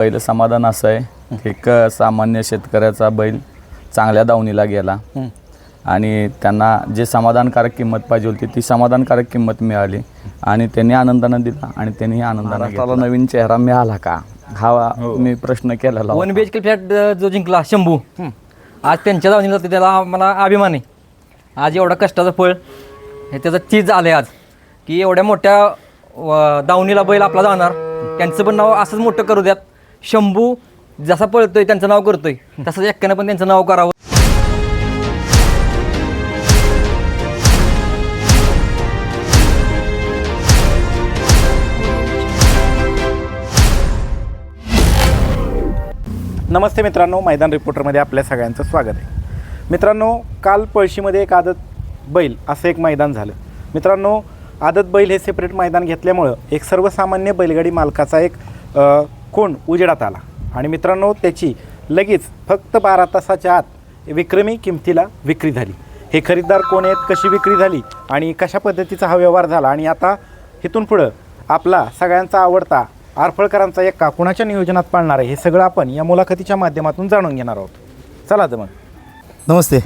पहिलं समाधान असं आहे. एक सामान्य शेतकऱ्याचा बैल चांगल्या दावणीला गेला. आणि त्यांना जे समाधानकारक किंमत पाहिजे होती ती समाधानकारक किंमत मिळाली. आणि त्यांनी आनंदानं दिला आणि त्यांनी आनंदानं घेतला. नवीन चेहरा मिळाला का? हा मी प्रश्न केलेला one. B H K flat जो जिंकला शंभू. आज त्यांच्या जाते त्याला मला अभिमान. आहे आज एवढा कष्टाचं फळ हे त्याचं चीज आलं आज. की एवढ्या मोठ्या दावणीला बैल आपला जाणार. त्यांचं पण नाव असंच मोठं करू द्यात. शंभू जसा पळतोय त्यांचं नाव करतोय. तसंच एक्क्यानं पण त्यांचं नाव करावं. नमस्ते मित्रांनो मैदान रिपोर्टरमध्ये आपल्या सगळ्यांचं स्वागत आहे. मित्रांनो काल पळशीमध्ये एक आदत बैल असं एक मैदान झालं. मित्रांनो आदत बैल हे सेपरेट मैदान घेतल्यामुळं एक सर्वसामान्य बैलगाडी मालकाचा एक कोण उजेडात आला? आणि मित्रांनो त्याची लगेच फक्त बारा तासाच्या आत विक्रमी किमतीला विक्री झाली. हे खरीददार कोण आहेत कशी विक्री झाली आणि कशा पद्धतीचा हा व्यवहार झाला? आणि आता इथून पुढं आपला सगळ्यांचा आवडता आरफळकरांचा एक कुणाच्या नियोजनात पाळणार आहे? हे सगळं आपण या मुलाखतीच्या माध्यमातून जाणून घेणार आहोत. चला तर मग. नमस्ते.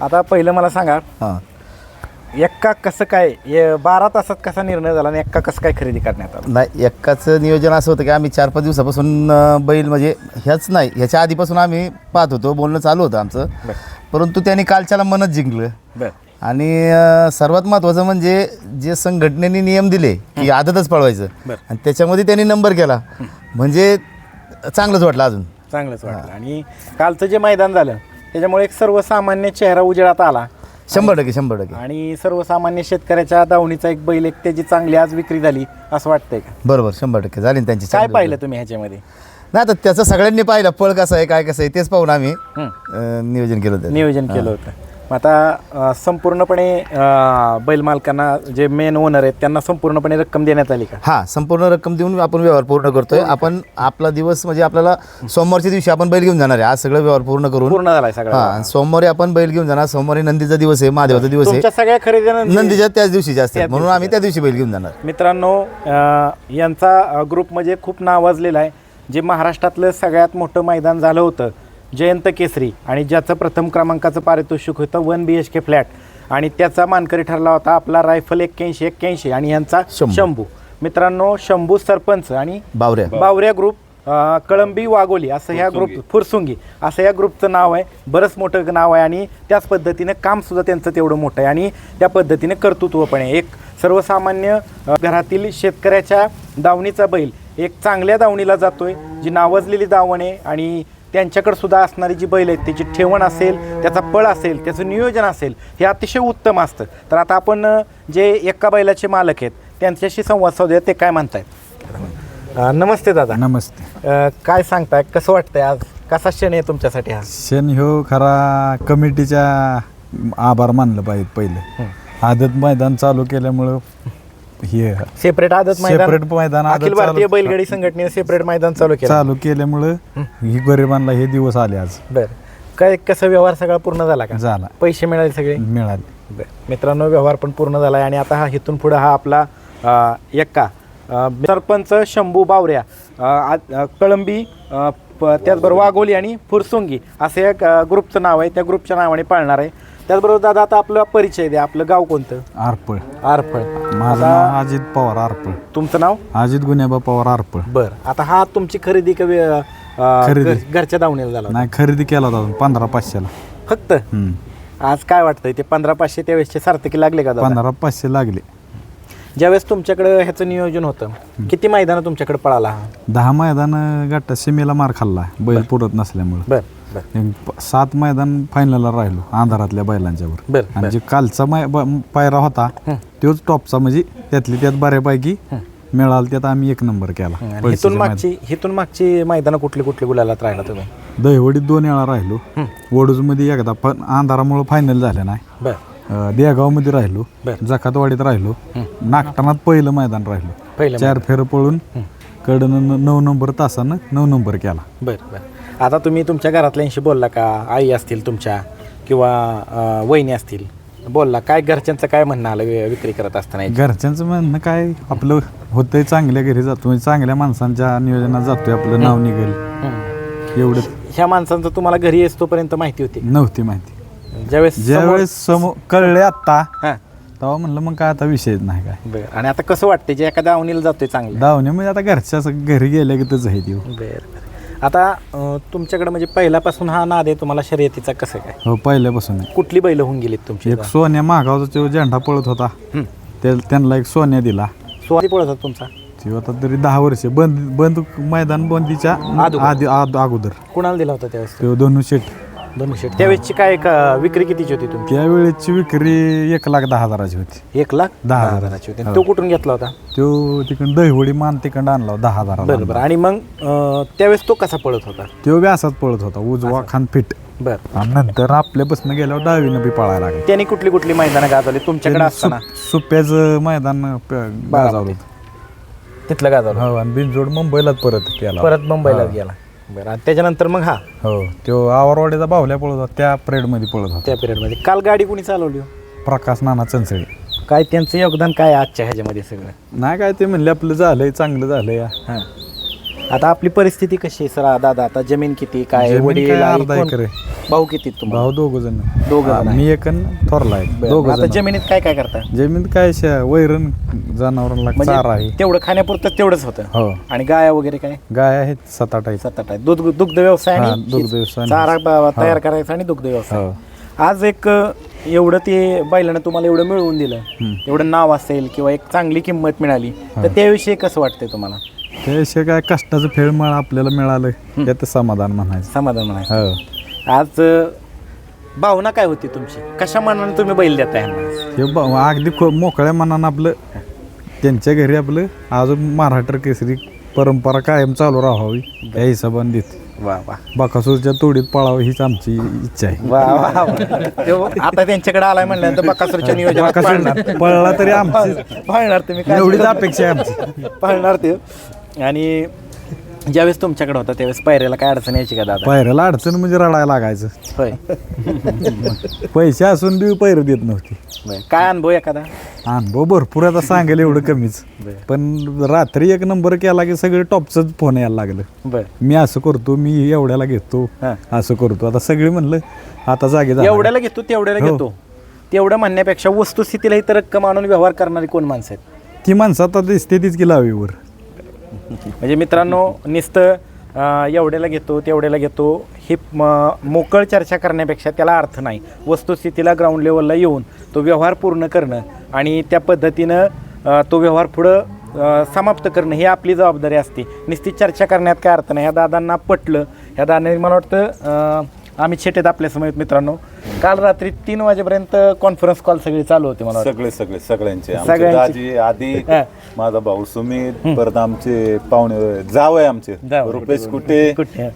आता पहिलं मला सांगा हां. एक्का कसं काय? हे बारा तासात कसा निर्णय झाला आणि एक्का कसं काय खरेदी करण्यात आला? नाही एक्काचं नियोजन असं होतं की आम्ही चार पाच दिवसापासून अं, बैल म्हणजे ह्याच नाही ह्याच्या आधीपासून आम्ही पाहत होतो बोलणं चालू होतं आमचं. परंतु त्यांनी कालच्याला मनच जिंकलं. बरं. आणि अं, सर्वात महत्त्वाचं म्हणजे जे संघटनेने नियम दिले की आदतच पळवायचं. बरं. आणि त्याच्यामध्ये त्यांनी नंबर केला. म्हणजे चांगलंच वाटलं अजून. चांगलंच वाटलं. आणि कालचं जे मैदान झालं त्याच्यामुळे एक सर्वसामान्य चेहरा उजेडात आला. शंभर टक्के शंभर टक्के. आणि सर्वसामान्य शेतकऱ्याच्या दावणीचा एक बैल एक त्याची चांगली आज विक्री झाली असं वाटतंय का? बरोबर शंभर टक्के. झाली ना त्यांची काय चांगली पाहिलं तुम्ही ह्याच्यामध्ये? नाही आता त्याचं सगळ्यांनी पाहिलं पळ कसं आहे काय कसं आहे तेच पाहून आम्ही. अं, नियोजन केलं होतं. नियोजन केलं होतं. मग आता संपूर्णपणे अं, बैल मालकांना जे मेन ओनर आहेत त्यांना संपूर्णपणे रक्कम देण्यात आली का? हा संपूर्ण रक्कम देऊन आपण व्यवहार पूर्ण करतोय. आपण आपला दिवस म्हणजे आपल्याला सोमवारच्या दिवशी आपण बैल घेऊन जाणार आहे. आज सगळं व्यवहार पूर्ण करून. पूर्ण झालाय सगळा. हा सोमवारी आपण बैल घेऊन जाणार. सोमवारी नंदीचा दिवस आहे महादेवाचा दिवस तुमच्या आहे सगळ्या खरेदीनंतर नंदीच्या त्याच दिवशी जास्त त्याच म्हणून आम्ही त्या दिवशी बैल घेऊन जाणार. मित्रांनो अं, यांचा ग्रुप म्हणजे खूप नावाजलेला आहे. जे महाराष्ट्रातलं सगळ्यात मोठं मैदान झालं होतं जयंत केसरी आणि ज्याचं प्रथम क्रमांकाचं पारितोषिक होतं one B H K flat. आणि त्याचा मानकरी ठरला होता आपला रायफल एक्क्याऐंशी एक्क्याऐंशी आणि यांचा शंभू. शंभू. मित्रांनो शंभू सरपंच आणि बावऱ्या. बावऱ्या ग्रुप कळंबी वाघोली असं ह्या ग्रुप फुरसुंगी असं या ग्रुपचं नाव आहे. बरंच मोठं नाव आहे आणि त्याच पद्धतीनं कामसुद्धा त्यांचं तेवढं मोठं आहे. आणि त्या पद्धतीने कर्तृत्व पण आहे. एक सर्वसामान्य घरातील शेतकऱ्याच्या दावणीचा बैल एक चांगल्या दावणीला जातोय जी नावाजलेली दावण आहे आणि त्यांच्याकडे सुद्धा असणारी जी बैल आहेत त्याची ठेवण असेल त्याचा पळ असेल त्याचं नियोजन असेल हे अतिशय उत्तम असतं. तर आता आपण जे एका बैलाचे मालक आहेत त्यांच्याशी संवाद साधूया ते काय म्हणतायत? नमस्ते दादा. नमस्ते. काय सांगताय कसं वाटतंय आज? कसा क्षण आहे तुमच्यासाठी हा शेण ह्यो खरा कमिटीच्या आभार मानलं पाहिजे पहिले. आदत मैदान चालू केल्यामुळं हे सेपरेट आदत मैदान? Separate मैदान आदत अखिल भारतीय चालू- बैलगाडी संघटनेने सेपरेट मैदान चालू केलं. चालू केल्यामुळं ही गरिबांना हे दिवस आले आज. बर. काय कसं व्यवहार सगळा पूर्ण झाला का? झाला. पैसे मिळाले सगळे? मिळाले. बर. मित्रांनो व्यवहार पण पूर्ण झाला आहे आणि आता हा इथून पुढे हा आपला अ, एक्का अ, सरपंच शंभू बावऱ्या अ, आ- अ, कळंबी अ, प- त्याचबरोबर वाघोली आणि फुरसुंगी. असं एक अ, ग्रुपचं नाव आहे. त्या ग्रुपच्या नावाने पाळणार आहे. त्याचबरोबर दादा आता आपला परिचय द्या. आपलं गाव कोणतं? आरपळ. आरफळ माझं नाव अजित पवार आरपळ. तुमचं नाव? अजित गुन्हेबा पवार आरपळ. बर. आता हा तुमची खरेदी का वे- अ, खरेदी. घर- घरच्या दावणीला झाला होता? नाही खरेदी केला होता पंधरा पाचशेला. फक्त? हम्म. आज काय वाटतंय? ते पंधरा पाचशे त्यावेळेसचे सार्थकी लागले का दादा? पंधरा पाचशे लागले. ज्यावेळेस तुमच्याकडे ह्याचं नियोजन होतं किती मैदान तुमच्याकडे पळाला हा? दहा मैदान गट्टा सीमेला मार खाल्ला बैल पुरत नसल्यामुळं. बर. सात मैदान फायनलला राहिलो अंधारातल्या बैलांच्यावर बर, आणि जे कालचा मै- ब- पायरा होता तोच टॉपचा म्हणजे त्यातली त्यात बऱ्यापैकी मिळाला त्यात आम्ही एक नंबर केला आणि पळशीच्या हिथून मागची हिथून मागची मैदान कुठली कुठली गुलालात राहिला तुम्ही. दहिवडीत दोन वेळा राहिलो. वडूजमध्ये एकदा पण अंधारामुळे फायनल झालं नाही. बर. अं, देगावमध्ये राहिलो बर. जकातवाडीत राहिलो. नागटाणात पहिलं मैदान राहिलो. पहिलं चार फेर पळून कडनं नऊ नंबर तासानं नऊ नंबर केला. बर बर. आता तुम्ही तुमच्या घरातल्यांशी बोलला का? आई असतील तुमच्या किंवा वहिनी असतील बोलला. काय घरच्यांचं काय म्हणणं आलं विक्री करत असताना? याची? घरच्यांचं म्हणणं काय? आपलं होतंय चांगल्या घरी जातो म्हणजे चांगल्या माणसांच्या नियोजनात जातोय आपलं नाव निघेल. एवढं. ह्या माणसांचं तुम्हाला घरी येतोपर्यंत माहिती होती? नव्हती माहिती. ज्यावेळेस ज्यावेळेस समोर कळले आत्ता हां. तेव्हा म्हणलं मग काय आता विषयच नाही काय. बरं. आणि आता कसं वाटतंय? जे एखाद्या अवनीला जातोय चांगलं. धावणे म्हणजे आता घरच्या घरी गेल्या की तच आहे बरं बरं. आता अं, तुमच्याकडे म्हणजे पहिल्यापासून हा नाद आहे तुम्हाला शर्यतीचा कसं काय हो पहिल्यापासून आहे. कुठली बैल होऊन गेलीत तुमची एक सोन्या मागावचा तो झेंडा पळत होता हं. ते त्यांना एक सोन्या दिला स्वारी पळत होता तुमचा तो आता तरी दहा वर्ष बंद बंद मैदान बंदीच्या. आधी अगोदर कुणाला दिला होता त्यावेळेस तो दोन शेट शेट त्यावेळेसची काय का- विक्री कितीची होती तुमची? त्यावेळेची विक्री एक लाख दहा हजाराची होती. एक लाख दहा हजार. हजाराची. होती. आणि तो कुठून घेतला होता? तो तिकडं दहिवडी मान तिकडं आणला होता दहा बरं हजाराला बरं आणि मग अं, त्यावेळेस तो कसा पळत होता? तो बी असाच पळत होता उजवा खान फिट बरं. आणि नंतर आपल्यापासून गेल्यावर डावीनं बी पळायला लागला. त्यांनी कुठली कुठली मैदानं गाजवली? तुमच्याकडे असताना? सुप- सुप्याचं मैदान प- गाजवलं होतं. तिथलं गाजवलं हो आणि बिनजोड मुंबईलाच परत केला. परत मुंबईला गेला. बरं आणि त्याच्यानंतर मग हा. हो तो आवरवाडीचा बाहुल्या पळत होता त्या परेडमध्ये पळत होता. त्या पिरियडमध्ये काल गाडी कुणी चालवली हो? प्रकाश नाना चंचळे. काय त्यांचं योगदान काय आहे आजच्या ह्याच्यामध्ये सगळं? नाही काय ते म्हणले आपलं झालंय चांगलं झालंय. हां. आता आपली परिस्थिती कशी आहे सर दादा? आता जमीन किती काय जमीन वडील काय आई, अर्धा कोण? एकर आहे. भाऊ किती आहेत तुम्हाला? भाऊ दोघ जण दोघं जण मी एक थोरला आहे बरं, दोघ आता जण जमिनीत काय काय करता? जमीन काय शा- वैरण जनावरांना चारा आहे. म्हणजे तेवढं खाण्यापुरतं तेवढंच होतं. हो. आणि गाया वगैरे काय? गाय आहेत सात आठ आहेत. सात आठ. दूध दुग्ध व्यवसाय हा, आणि दुग्ध व्यवसाय आणि- चारा ब- तयार करायचा आणि दुग्ध व्यवसाय हो. आज एक अ, एवढं ते बैलानं तुम्हाला एवढं मिळवून दिलं. एवढं नाव असेल किंवा एक चांगली किंमत मिळाली तर त्याविषयी कसं वाटतंय तुम्हाला? त्याशिवाय काय कष्टाचं फेळ मळ आपल्याला मिळालं यात समाधान म्हणायचं. समाधान म्हणायचं. हो. आज अ, भावना काय होती तुमची? कशा मनाने तुम्ही बैल देता यांना? हे ब- अगदी खो- मोकळ्या मनानं आपलं त्यांच्या घरी आपलं अजून महाराष्ट्र केसरी परंपरा कायम चालू राहावी या हिशोबाने देत. वा वा. बाकासूरच्या तोडीत पळावं हीच आमची इच्छा आहे. वा वा वा. तो आता त्यांच्याकडे आलाय म्हणल्यानंतर बकासूरच्या नियोजनात पाळणार. बाकासूर पळला तरी आमची. पाळणार तुम्ही काय? एवढीच अपेक्षा आहे आमची. पाळणार ते. आणि ज्यावेळेस तुमच्याकडे होता त्यावेळेस पायऱ्याला काय अडचण यायची का दादा? पायऱ्याला अडचण म्हणजे रडायला लागायचं. होय. पैसे असून बी पैर देत नव्हती. बरं. काय अनुभव एखादा? अनुभव भरपूर आता सांगेल एवढं कमीच. पण रात्री एक नंबर केला की सगळे टॉपच फोन यायला लागलं. बर. मी असं करतो मी एवढ्याला घेतो हा. असं करतो. आता सगळे म्हणलं आता जागे एवढ्याला घेतो तेवढ्याला हो. घेतो. तेवढं म्हणण्यापेक्षा वस्तुस्थितीला इतर रक्कम आणून व्यवहार करणारी कोण माणसं आहेत? ती माणसं आता दिसते तीच की लावीवर. म्हणजे मित्रांनो नुसतं एवढ्याला घेतो तेवढ्याला घेतो ही म- मोकळ चर्चा करण्यापेक्षा त्याला अर्थ नाही. वस्तुस्थितीला ग्राउंड लेवलला येऊन तो व्यवहार पूर्ण करणं आणि त्या पद्धतीनं तो व्यवहार पुढं समाप्त करणं ही आपली जबाबदारी असते. नुसती चर्चा करण्यात काय अर्थ नाही. ह्या दादांना पटलं. ह्या दादांनी मला वाटतं आम्ही छेटेत आपल्यासमोर मित्रांनो काल रात्री तीन वाजेपर्यंत कॉन्फरन्स कॉल सगळी चालू होते मला वाटतं. सगळे सगळे सगळ्यांचे आमचे सगळ्यांचे. दाजी आधी हा. माझा भाऊ सुमित परत आमचे पाहुणे जाव आहे आमचे जावई. रुपेश कुठे कुठे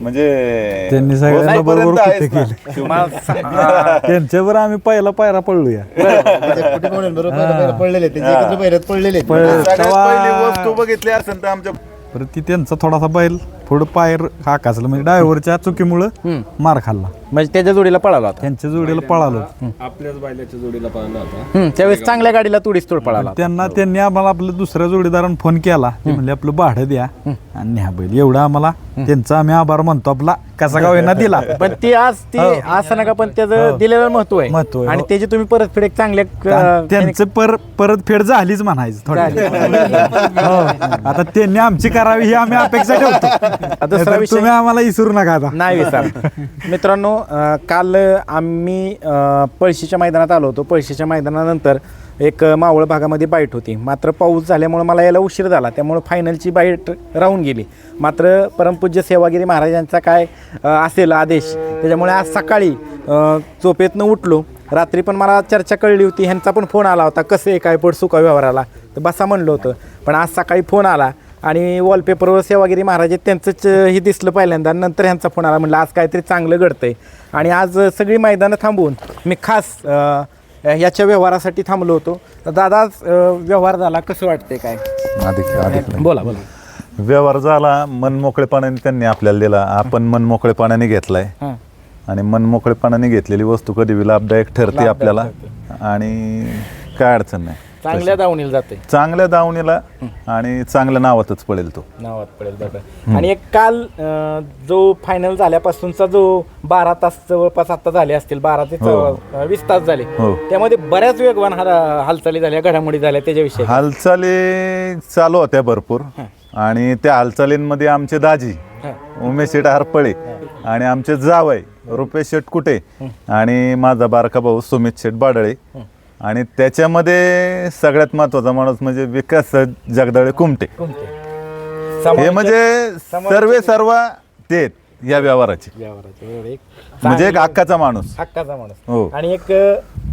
म्हणजे त्यांनी सगळ्यांना होत बरोबर पर्यंत आहेच कुठे ना. केले. शिव- त्यांच्यावर आम्ही पहिला पायरा पडलूया कुठे बरोबर पहिलं पडलेले ते एकत्र पहिल्यात पडलेले आहेत. सगळ्यात तेव्हा- पहिली वस्तू बघितली असेल तर आमच्या परत ती त्यांचा थोडासा बैल थोडं पायर हाकाचलं म्हणजे ड्रायव्हरच्या चुकीमुळं मार खाल्ला. म्हणजे त्याच्या जोडीला पळाला होता. त्यांच्या जोडीला पळालो हम्म, त्यावेळेस चांगल्या गाडीला तुडीस तोड पळाला त्यांना त्यांनी आम्हाला आपलं दुसऱ्या जोडीदारानं फोन केला. ते म्हणले आपलं भाडं द्या आणि न्या बैल. एवढं आम्हाला त्यांचा आम्ही आभार मानतो. आपला कसा का होईना दिला. पण ती आज ती असं नका पण त्याचं दिलेलं महत्त्व आहे. महत्त्व आहे, आणि हो. त्याची तुम्ही परतफेड एक चांगल्या त्यांचं पर परत फेड झालीच म्हणायचं थोडं आता त्यांनी आमची करावी ही आम्ही अपेक्षा ठेवतो. दुसरा विषय- तुम्ही आम्हाला इसरू नका आता. नाही विसर मित्रांनो काल आम्ही पळशीच्या मैदानात आलो होतो. पळशीच्या मैदानानंतर एक मावळ भागामध्ये बाईट होती. मात्र पाऊस झाल्यामुळे मला याला उशीर झाला. त्यामुळे फायनलची बाईट राहून गेली. मात्र परमपूज्य सेवागिरी महाराजांचा काय असेल आदेश त्याच्यामुळे आज सकाळी चोपेतनं झोपेतनं उठलो. रात्री पण मला चर्चा कळली होती. ह्यांचा पण फोन आला होता. कसं आहे काय पड सुका व्यवहाराला? तर बसा म्हणलं होतं. पण आज सकाळी फोन आला. आणि वॉलपेपरवर सेवागिरी महाराज आहेत, त्यांचंच हे दिसलं पहिल्यांदा. नंतर ह्यांचा फोन आला म्हणलं आज काहीतरी चांगलं घडतंय. आणि आज सगळी मैदानं थांबवून मी खास याच्या व्यवहारासाठी थांबलो होतो. तर दादा व्यवहार झाला. कसं वाटतंय काय? अधिक बोला बोला. व्यवहार झाला मन मोकळेपणाने त्यांनी आपल्याला दिला. आपण मन मोकळेपणाने घेतलाय. आणि मनमोकळेपणाने घेतलेली वस्तू कधी लाभदायक ठरते आपल्याला. आणि काय अडचण नाही. चांगल्या दावणीला जाते. चांगल्या दावणीला आणि चांगल्या नावातच पडेल तो. नावात पडेल आणि एक काल अं, जो फायनल झाल्यापासूनचा जो बारा तास जवळपास आता झाले असतील बारा ते हो. चौ- वीस तास झाले. हो. त्यामध्ये बऱ्याच वेगवान हाल- हालचाली झाल्या घडामोडी झाल्या त्याच्याविषयी. हालचाली चालू होत्या भरपूर. आणि त्या हालचालींमध्ये आमचे दाजी उमेश शेठ हरपळे आणि आमचे जावई रुपेश शेठ कुटे आणि माझा बारका भाऊ सुमित शेठ बाडळे आणि त्याच्यामध्ये सगळ्यात महत्त्वाचा माणूस म्हणजे विकास जगदाळे कुमटे हे म्हणजे सर्वे सर्व ते या व्यवहाराचे व्यवहाराचे बरोबर. एक म्हणजे एक हक्काचा माणूस हक्काचा माणूस हो. आणि एक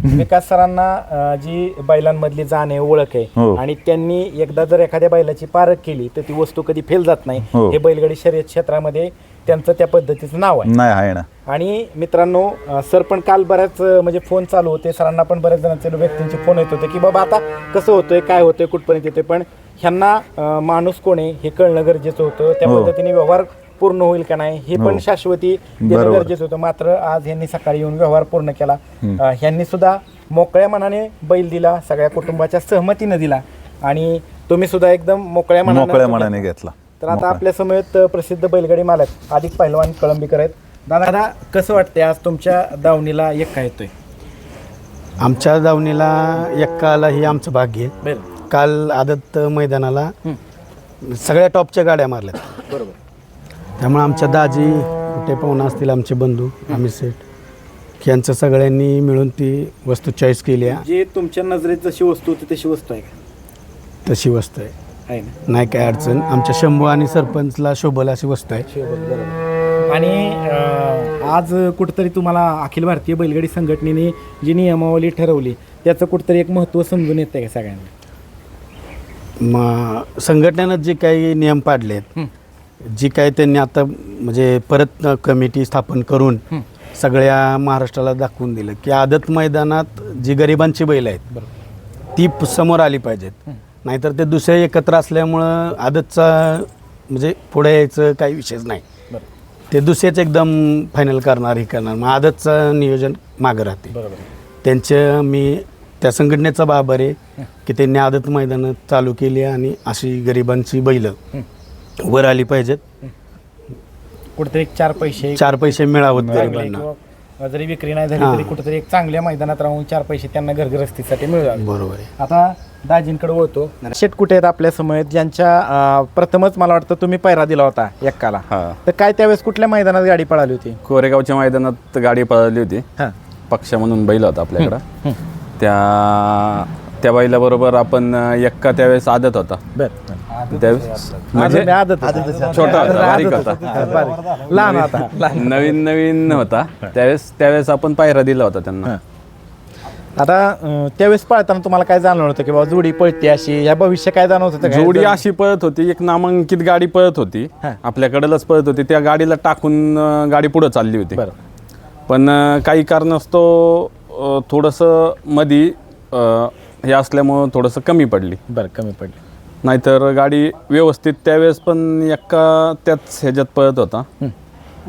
विकास सरांना जी बैलांमधली जाण आहे ओळख आहे हो. आणि त्यांनी एकदा जर एखाद्या बैलाची पारख केली तर ती वस्तू कधी फेल जात नाही हो. हे बैलगाडी शर्यत क्षेत्रामध्ये त्यांचं त्या पद्धतीचं नाव आहे. नाही आहे ना. आणि मित्रांनो अं, सर पण काल बऱ्याच अं, म्हणजे फोन चालू होते. सरांना पण बऱ्याच जणांचे व्यक्तींचे फोन येत होते की बाबा आता कसं होतंय काय होतंय कुठपर्यंत येते पण ह्यांना अं, माणूस कोण आहे हे कळणं गरजेचं होतं. त्या हो. पद्धतीने व्यवहार पूर्ण होईल का नाही हे पण हो. शाश्वती देणं बरोबर. गरजेचं होतं. मात्र आज ह्यांनी सकाळी येऊन व्यवहार पूर्ण केला. अं, ह्यांनी सुद्धा मोकळ्या मनाने बैल दिला सगळ्या कुटुंबाच्या सहमतीनं दिला. आणि तुम्ही सुद्धा एकदम मोकळ्या मनानं मोकळ्या मनाने घेतला. तर आता आपल्या समवेत अ, प्रसिद्ध बैलगाडी मालक अधिक पहिलवान कळंबीकर आहेत. दादा दादा कसं वाटतंय आज तुमच्या दावणीला एक काय येतोय? आमच्या दावणीला एक्काला ही आमचं भाग्य आहे. बरं. काल आदत मैदानाला सगळ्या टॉपच्या गाड्या मारल्यात. बरोबर. त्यामुळे आमच्या दाजी कुठे पाहुणा असतील आमचे बंधू आम्ही सेठ यांचं सगळ्यांनी मिळून ती वस्तू चॉईस केली आहे. जे तुमच्या नजरेत जशी वस्तू होती तशी वस्तू आहे का? तशी वस्तू आहे. आहे ना? नाही काय अडचण. आमच्या शंभू आणि सरपंचला शोभल अशी वस्तू आहे. बरोबर. आणि अ, आज कुठंतरी तुम्हाला अखिल भारतीय बैलगाडी संघटनेने जी नियमावली ठरवली त्याचं कुठंतरी एक महत्त्व समजून येतंय का सगळ्यांना? मग संघटनेनं जे काही नियम पाडले आहेत जी काही त्यांनी आता म्हणजे परत कमिटी स्थापन करून सगळ्या महाराष्ट्राला दाखवून दिलं की आदत मैदानात जी गरिबांची बैल आहेत ती प- समोर आली पाहिजेत. नाहीतर ते दुसरे एकत्र असल्यामुळं आदतचा म्हणजे पुढे यायचं काही विषयच नाही. ते दुसरेच एकदम फायनल करणार हे करणार. मग आदतचं नियोजन मागं राहते. त्यांच्या मी त्या संघटनेचा बाबर आहे की त्यांनी आदत मैदानं चालू केली आणि अशी गरिबांची बैलं वर आली पाहिजेत. कुठेतरी चार पैसे चार पैसे मिळावत गरिबांना. जरी विक्री नाही झाली. तरी कुठेतरी एक चांगल्या मैदानात राहून चार पैसे त्यांना घरगरस्तीसाठी मिळावे. बरोबर आहे. आता दाजींकडे वळतो. शेट कुठे आहेत आपल्यासमोर? ज्यांच्या प्रथमच मला वाटतं तुम्ही पैरा दिला होता एक्काला. हा. तर काय त्यावेळेस कुठल्या मैदानात गाडी पळाली होती? कोरेगावच्या मैदानात गाडी पळाली होती. हां. पक्ष म्हणून बैल होता आपल्याकडं. त्या त्या बैलाबरोबर आपण एक्का त्यावेळेस आदत होता. त्यावेळेस म्हणजे छोटा होता लहान होता. नवीन नवीन होता. त्यावेळेस त्यावेळेस आपण पायरा दिला होता त्यांना. आता त्यावेळेस पळताना तुम्हाला काय जाणवलं होतं की बाबा जोडी पळते अशी? या भविष्य काय जाणवत होतं काय? जोडी अशी पळत होती एक नामांकित गाडी पळत होती. हा. आपल्याकडलंच पळत होती. त्या गाडीला टाकून अं, गाडी पुढे चालली होती. बरं. पण अं, काही कारणास्तव अं, थोडंसं मधी अं, हे असल्यामुळं थोडंसं कमी पडली. बरं कमी पडली. नाहीतर गाडी व्यवस्थित त्यावेळेस पण एका त्याच ह्याच्यात पळत होता.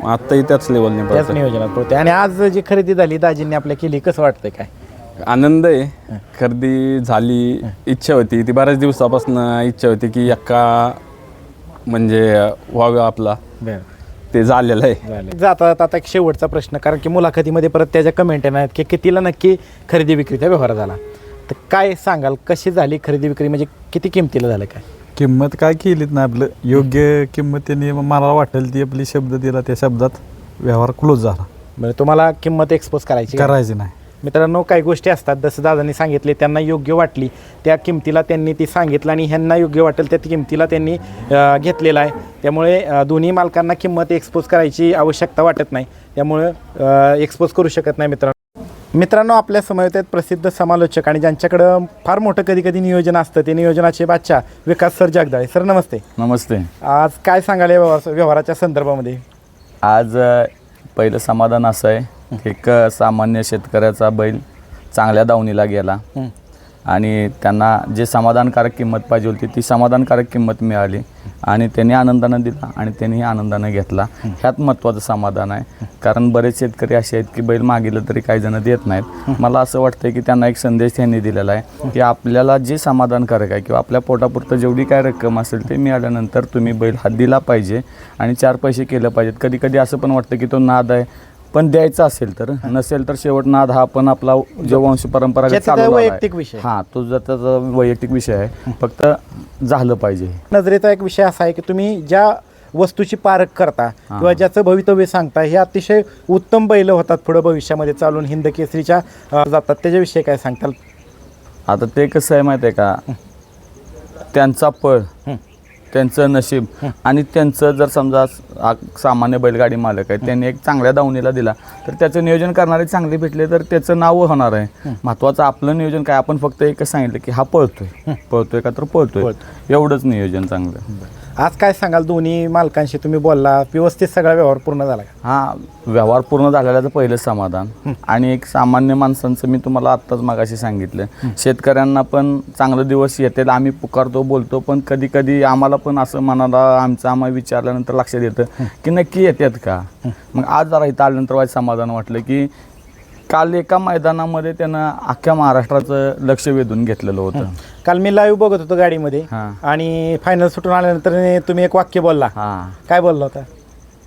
आत्ताही त्याच लेवलने त्याच नियोजनात पळते आणि आज जी खरेदी झाली दाजींनी आपल्या केली कसं वाटतंय काय? आनंद आहे खरेदी झाली इच्छा होती. ती बऱ्याच दिवसापासून इच्छा होती की एक्का म्हणजे व्हावं आपला. ते झालेलं आहे. जाता जाता आता एक शेवटचा प्रश्न कारण की मुलाखतीमध्ये परत त्याच्या कमेंट येणार आहेत की कितीला नक्की खरेदी विक्रीचा व्यवहार झाला? तर काय सांगाल कशी झाली खरेदी विक्री? म्हणजे किती किमतीला झालं काय? किंमत काय केलीत ना आपलं? योग्य किंमत त्यांनी मला वाटेल ती आपली शब्द दिला त्या शब्दात व्यवहार क्लोज झाला. म्हणजे तुम्हाला किंमत एक्सपोज करायची? करायची नाही. मित्रांनो काही गोष्टी असतात. जसं दादांनी सांगितले त्यांना योग्य वाटली त्या किमतीला त्यांनी ती सांगितलं आणि ह्यांना योग्य वाटेल त्या किमतीला त्यांनी घेतलेलं आहे. त्यामुळे दोन्ही मालकांना किंमत एक्सपोज करायची आवश्यकता वाटत नाही. त्यामुळं एक्सपोज करू शकत नाही मित्रांनो. मित्रांनो आपल्यासमोर आहेत प्रसिद्ध समालोचक आणि ज्यांच्याकडं फार मोठं कधी कधी नियोजन असतं ते नियोजनाचे बादशाह विकास सर जगदाळे. सर नमस्ते. नमस्ते. आज काय सांगाल या व्यवहाराच्या संदर्भामध्ये? आज पहिलं समाधान असं आहे एक सामान्य शेतकऱ्याचा बैल चांगल्या दावणीला गेला. आणि त्यांना जे समाधानकारक किंमत पाहिजे होती ती समाधानकारक किंमत मिळाली. आणि त्यांनी आनंदानं दिला आणि त्यांनीही आनंदानं घेतला. ह्यात महत्त्वाचं समाधान आहे. कारण बरेच शेतकरी असे आहेत की बैल मागितलं तरी काही जण देत नाहीत. मला असं वाटतं की त्यांना एक संदेश त्यांनी दिलेला आहे की आपल्याला जे समाधानकारक आहे किंवा आपल्या पोटापुरतं जेवढी काय रक्कम असेल ते मिळाल्यानंतर तुम्ही बैल हा दिला पाहिजे आणि चार पैसे केलं पाहिजेत. कधी कधी असं पण वाटतं की तो नाद आहे. पण द्यायचा असेल तर नसेल तर शेवट नाद हा पण आपला जो वंश ज्याचा आहे. वैयक्तिक विषय. हा तो जर त्याचा वैयक्तिक विषय आहे. फक्त झालं पाहिजे. नजरेचा एक विषय असा आहे की तुम्ही ज्या वस्तूची पारख करता किंवा ज्याचं भवितव्य सांगता हे अतिशय उत्तम बैल होतात पुढे भविष्यामध्ये चालून. हिंद केसरीच्या अं, जातात. त्याच्याविषयी काय सांगताल? आता ते कसं आहे माहिती आहे का? त्यांचा पळ. त्यांचं नशीब. आणि त्यांचं जर समजा आ- सामान्य बैलगाडी मालक आहे त्यांनी एक चांगल्या दावणीला दिला तर त्याचं नियोजन करणारे चांगले भेटले तर त्याचं नाव होणार आहे. महत्त्वाचं आपलं नियोजन काय? आपण फक्त एकच सांगितलं की हा पळतोय. पळतोय का तर पळतोय. एवढंच नियोजन चांगलं. आज काय सांगाल? दोन्ही मालकांशी तुम्ही बोलला व्यवस्थित सगळा व्यवहार पूर्ण झाला का? हा व्यवहार पूर्ण झालेल्याचं पहिलं समाधान. आणि एक सामान्य माणसांचं मी तुम्हाला आत्ताच मागाशी सांगितलं. शेतकऱ्यांना पण चांगलं दिवस येतील आम्ही पुकारतो बोलतो पण कधी कधी आम्हाला पण असं मनाला आमचं आम्हाला विचारल्यानंतर लक्षात येतं की नक्की येतात का? मग आज जरा इथं आल्यानंतर वाईट समाधान वाटलं की काल एका मैदानामध्ये त्यानं अख्ख्या महाराष्ट्राचं लक्ष वेधून घेतलेलं होतं. काल मी लाईव्ह बघत होतो गाडीमध्ये हां. आणि फायनल सुटून आल्यानंतर तुम्ही एक वाक्य बोलला. हां. काय बोलला होता?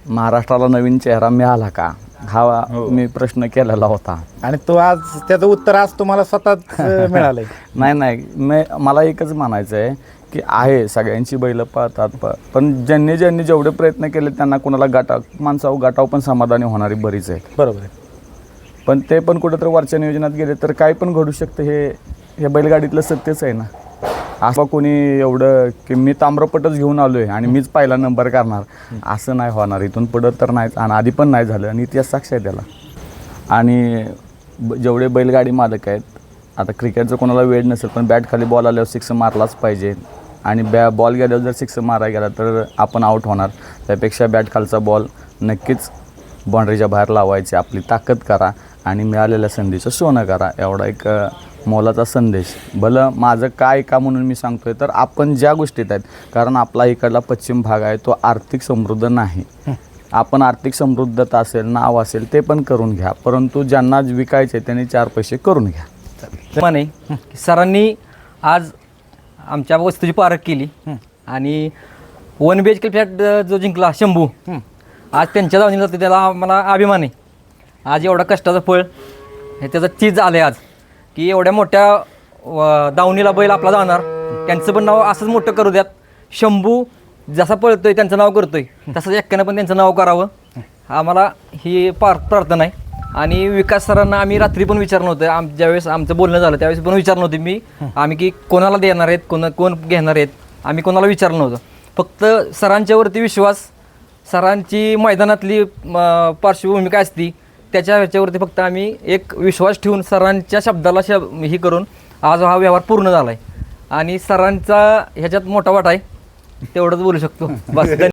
महाराष्ट्राला नवीन चेहरा मिळाला का? हा मी प्रश्न केलेला होता. आणि तो आज त्याचं उत्तर आज तुम्हाला स्वतःच अं, मिळालंय. नाही नाही. मी मला एकच म्हणायचं आहे की आहे सगळ्यांची बैलं पळतात प पण ज्यांनी ज्यांनी जेवढे प्रयत्न केले त्यांना कोणाला गाठाव माणसावर गाठाव पण समाधानी होणारी बरीच आहेत. बरोबर आहे. पण ते पण कुठंतरी वरच्या नियोजनात गेले तर काय पण घडू शकतं हे हे बैलगाडीतलं सत्यच आहे ना. असं कोणी एवढं की मी ताम्रपटच घेऊन आलो आहे आणि मीच पहिला नंबर करणार. असं नाही होणार. इथून पुढं तर नाहीच आणि आधी पण नाही झालं आणि इतिहास साक्ष आहे त्याला. आणि ब- जेवढे बैलगाडी मालक आहेत आता क्रिकेटचं कोणाला वेळ नसेल पण बॅट खाली बॉल आल्यावर सिक्स मारलाच पाहिजे. आणि बॅ बॉल गेल्यावर जर सिक्स मारायला गेला तर आपण आऊट होणार. त्यापेक्षा बॅट खालचा बॉल नक्कीच बाउंड्रीच्या बाहेर लावायची. आपली ताकद करा आणि मिळालेल्या संधीचं सोनं करा. एवढा एक मोलाचा संदेश. भलं माझं काय का म्हणून मी सांगतोय तर आपण ज्या गोष्टीत आहेत कारण आपला इकडला पश्चिम भाग आहे तो आर्थिक समृद्ध नाही. आपण आर्थिक समृद्धता असेल नाव असेल ते पण करून घ्या. परंतु ज्यांना विकायचे त्यांनी चार पैसे करून घ्या. माने सरांनी आज आमच्या वस्तूची पारख केली. आणि one B H K flat जो जिंकला शंभू. आज त्यांच्या जाऊन त्याला मला अभिमान आहे. आज एवढा कष्टाचं फळ हे त्याचं चीज आलं आहे आज. की एवढ्या मोठ्या व- दावणीला बैल आपला जाणार. त्यांचं पण नाव असंच मोठं करू द्यात. शंभू जसा पळतोय त्यांचं नाव करतोय. तसंच एक्क्यानं पण त्यांचं नाव करावं. आम्हाला ही पार प्रार्थना आहे. आणि विकास सरांना आम्ही रात्री पण विचारलं होतं. आम ज्यावेळेस आमचं बोलणं झालं त्यावेळेस पण विचारलं होतं मी. आम्ही की कोणाला देणार आहेत? कोण कोण घेणार आहेत? आम्ही कोणाला विचारलं नव्हतं. फक्त सरांच्यावरती विश्वास सरांची मैदानातली म, पार्श्वभूमी काय असती त्याच्या ह्याच्यावरती फक्त आम्ही एक विश्वास ठेवून सरांच्या शब्दाला शब ही करून आज हा व्यवहार पूर्ण झाला आहे आणि सरांचा ह्याच्यात मोठा वाटा आहे. तेवढंच बोलू शकतो. बस.